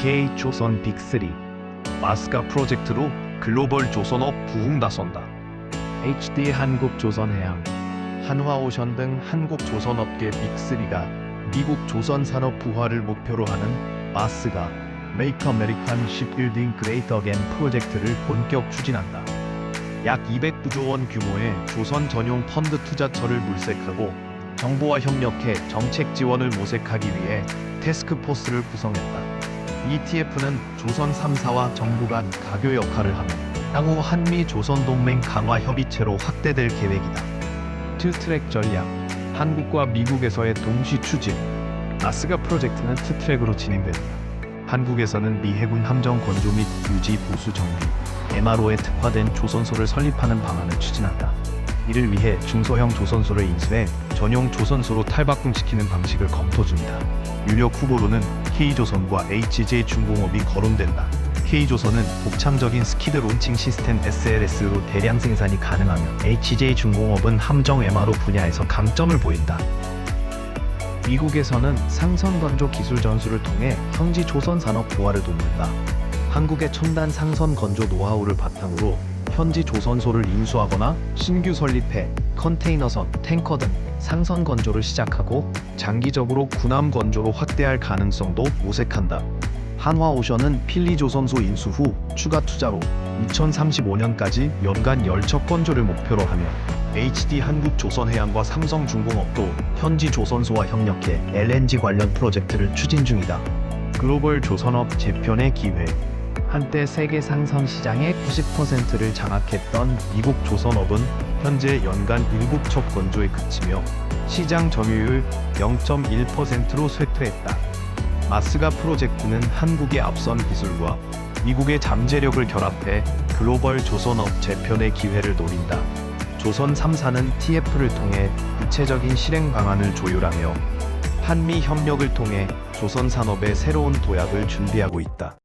SK 조선 빅3 마스가 프로젝트로 글로벌 조선업 부흥다선다. HD 한국 조선해양 한화오션 등 한국 조선업계 빅3가 미국 조선 산업 부활을 목표로 하는 마스가 Make American Shipbuilding Great Again 프로젝트를 본격 추진한다. 약 209조 원 규모의 조선 전용 펀드 투자처를 물색하고 정부와 협력해 정책 지원을 모색하기 위해 테스크포스를 구성했다. ETF는 조선 3사와 정부 간 가교 역할을 하며 향후 한미 조선 동맹 강화 협의체로 확대될 계획이다. 투트랙 전략 한국과 미국에서의 동시 추진 마스가 프로젝트는 투트랙으로 진행된다. 한국에서는 미 해군 함정 건조 및 유지 보수 정비 MRO에 특화된 조선소를 설립하는 방안을 추진한다. 이를 위해 중소형 조선소를 인수해 전용 조선소로 탈바꿈시키는 방식을 검토 중이다. 유력 후보로는 K조선과 HJ중공업이 거론된다. K조선은 독창적인 스키드 론칭 시스템 SLS로 대량 생산이 가능하며 HJ중공업은 함정 MRO 분야에서 강점을 보인다. 미국에서는 상선 건조 기술 전수를 통해 현지 조선 산업 부활을 돕는다. 한국의 첨단 상선 건조 노하우를 바탕으로 현지 조선소를 인수하거나 신규 설립해 컨테이너선, 탱커 등 상선 건조를 시작하고 장기적으로 군함 건조로 확대할 가능성도 모색한다. 한화오션은 필리 조선소 인수 후 추가 투자로 2035년까지 연간 열척 건조를 목표로 하며 HD 한국조선해양과 삼성중공업도 현지 조선소와 협력해 LNG 관련 프로젝트를 추진 중이다. 글로벌 조선업 재편의 기회 한때 세계 상선 시장의 90%를 장악했던 미국 조선업은 현재 연간 일국척 건조에 그치며 시장 점유율 0.1%로 쇠퇴했다. 마스가 프로젝트는 한국의 앞선 기술과 미국의 잠재력을 결합해 글로벌 조선업 재편의 기회를 노린다. 조선 3사는 TF를 통해 구체적인 실행 방안을 조율하며 한미 협력을 통해 조선 산업의 새로운 도약을 준비하고 있다.